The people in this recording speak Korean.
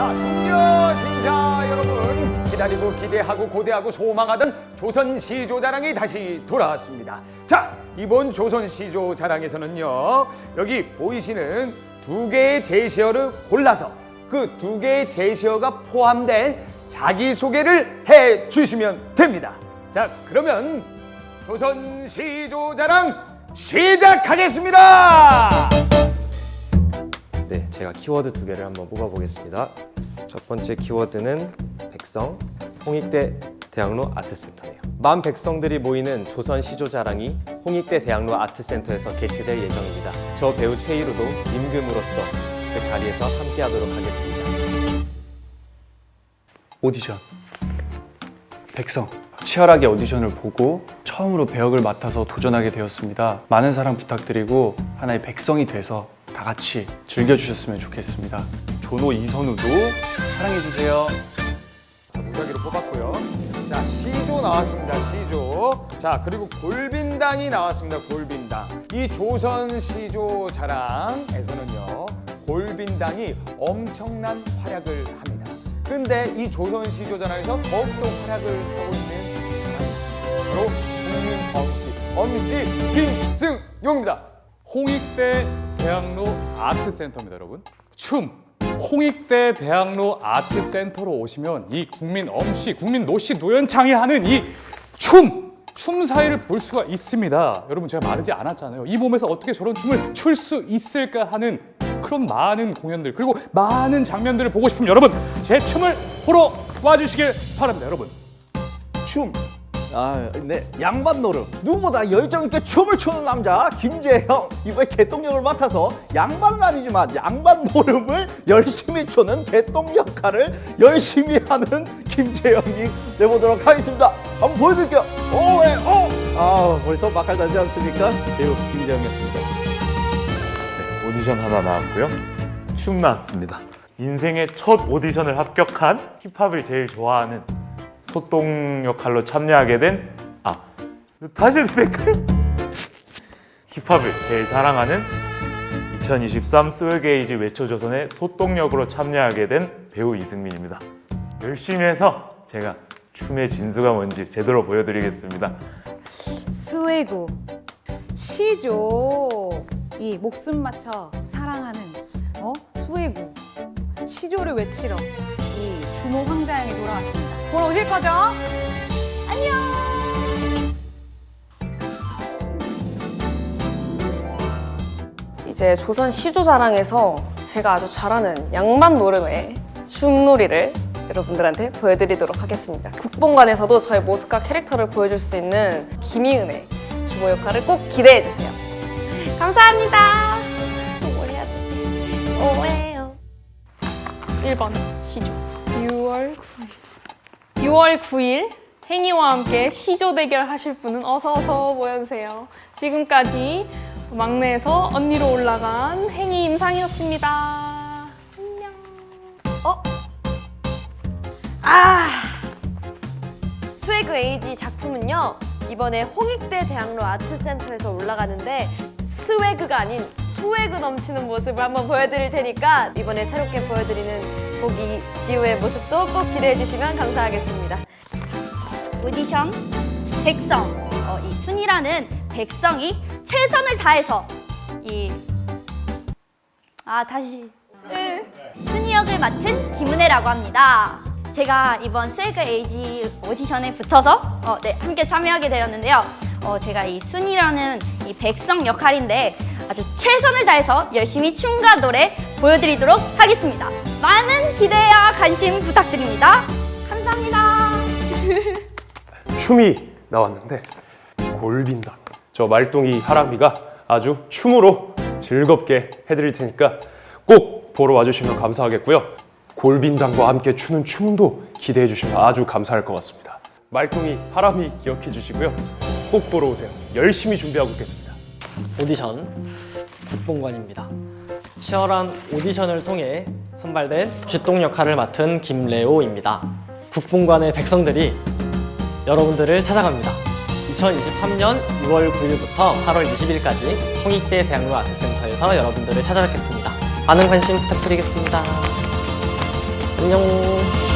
자, 숙녀 신자 여러분 기다리고 기대하고 고대하고 소망하던 조선 시조 자랑이 다시 돌아왔습니다. 자, 이번 조선 시조 자랑에서는요. 여기 보이시는 두 개의 제시어를 골라서 그 두 개의 제시어가 포함된 자기 소개를 해 주시면 됩니다. 자, 그러면 조선 시조 자랑 시작하겠습니다. 네, 제가 키워드 두 개를 한번 뽑아보겠습니다. 첫 번째 키워드는 백성, 홍익대 대학로 아트센터예요. 만 백성들이 모이는 조선 시조 자랑이 홍익대 대학로 아트센터에서 개최될 예정입니다. 저 배우 최희루도 임금으로서 그 자리에서 함께하도록 하겠습니다. 오디션 백성 치열하게 오디션을 보고 처음으로 배역을 맡아서 도전하게 되었습니다. 많은 사랑 부탁드리고 하나의 백성이 돼서 다 같이 즐겨주셨으면 좋겠습니다. 조노 이선우도 사랑해주세요. 자, 무작위로 뽑았고요. 자, 시조 나왔습니다. 시조. 자, 그리고 골빈당이 나왔습니다. 골빈당. 이 조선 시조 자랑에서는요. 골빈당이 엄청난 활약을 합니다. 근데 이 조선 시조 자랑에서 더욱더 활약을 하고 있는 사람이 바로 국민 엄씨, 엄씨 김승용입니다. 홍익대 대학로 아트센터입니다, 여러분. 춤. 홍익대 대학로 아트센터로 오시면 이 국민 엄씨, 국민 노씨, 노현창이 하는 이 춤, 춤 사이를 볼 수가 있습니다. 여러분 제가 마르지 않았잖아요. 이 몸에서 어떻게 저런 춤을 출 수 있을까 하는 그런 많은 공연들 그리고 많은 장면들을 보고 싶으면 여러분 제 춤을 보러 와주시길 바랍니다, 여러분. 춤. 아, 네. 양반 노름. 누구보다 열정 있게 춤을 추는 남자 김재형. 이번에 개똥역을 맡아서 양반은 아니지만 양반 노름을 열심히 추는 개똥 역할을 열심히 하는 김재형이 내보도록 하겠습니다. 한번 보여드릴게요. 오에 오. 아, 벌써 막할 나지 않습니까? 배우 김재형이었습니다. 오디션 하나 나왔고요. 춤 나왔습니다. 인생의 첫 오디션을 합격한 힙합을 제일 좋아하는 소똥 역할로 참여하게 된 아, 다시 댓글. 힙합을 제일 사랑하는 2023 스웨게이지 외쳐조선의 소똥 역으로 참여하게 된 배우 이승민입니다. 열심히 해서 제가 춤의 진수가 뭔지 제대로 보여드리겠습니다. 스웨구 시조 이 목숨 맞춰 사랑하는 어 스웨구 시조를 외치러 이 주모 황자양이 돌아왔습니다. 보러 오실 거죠? 안녕. 이제 조선 시조자랑에서 제가 아주 잘하는 양반 노름의 춤놀이를 여러분들한테 보여드리도록 하겠습니다. 국본관에서도 저의 모습과 캐릭터를 보여줄 수 있는 김희은의 주모 역할을 꼭 기대해주세요. 감사합니다. 뭘 해야 되지? 오해요. 1번 시조 6월 9일 6월 9일 행이와 함께 시조 대결 하실 분은 어서 어서 모여주세요. 지금까지 막내에서 언니로 올라간 행이 임상이었습니다. 안녕. 어? 아! 스웨그 에이지 작품은요 이번에 홍익대 대학로 아트센터에서 올라가는데 스웨그가 아닌 스웨그 넘치는 모습을 한번 보여드릴 테니까 이번에 새롭게 보여드리는 보기 지우의 모습도 꼭 기대해 주시면 감사하겠습니다. 오디션 백성 어, 이 순이라는 백성이 최선을 다해서 이 아 다시 네. 순이 역을 맡은 김은혜라고 합니다. 제가 이번 스웨그 에이지 오디션에 붙어서 어, 네, 함께 참여하게 되었는데요. 어, 제가 이 순이라는 이 백성 역할인데 아주 최선을 다해서 열심히 춤과 노래 보여드리도록 하겠습니다. 많은 기대와 관심 부탁드립니다. 감사합니다. 춤이 나왔는데 골빈다. 저 말똥이 하람이가 아주 춤으로 즐겁게 해드릴 테니까 꼭 보러 와주시면 감사하겠고요. 골빈당과 함께 추는 춤도 기대해 주시면 아주 감사할 것 같습니다. 말똥이 하람이 기억해 주시고요. 꼭 보러 오세요. 열심히 준비하고 있겠습니다. 오디션 국본관입니다. 치열한 오디션을 통해 선발된 쥐똥 역할을 맡은 김레오입니다. 국본관의 백성들이 여러분들을 찾아갑니다. 2023년 6월 9일부터 8월 20일까지 홍익대 대학로 아트센터에서 여러분들을 찾아뵙겠습니다. 많은 관심 부탁드리겠습니다. 안녕.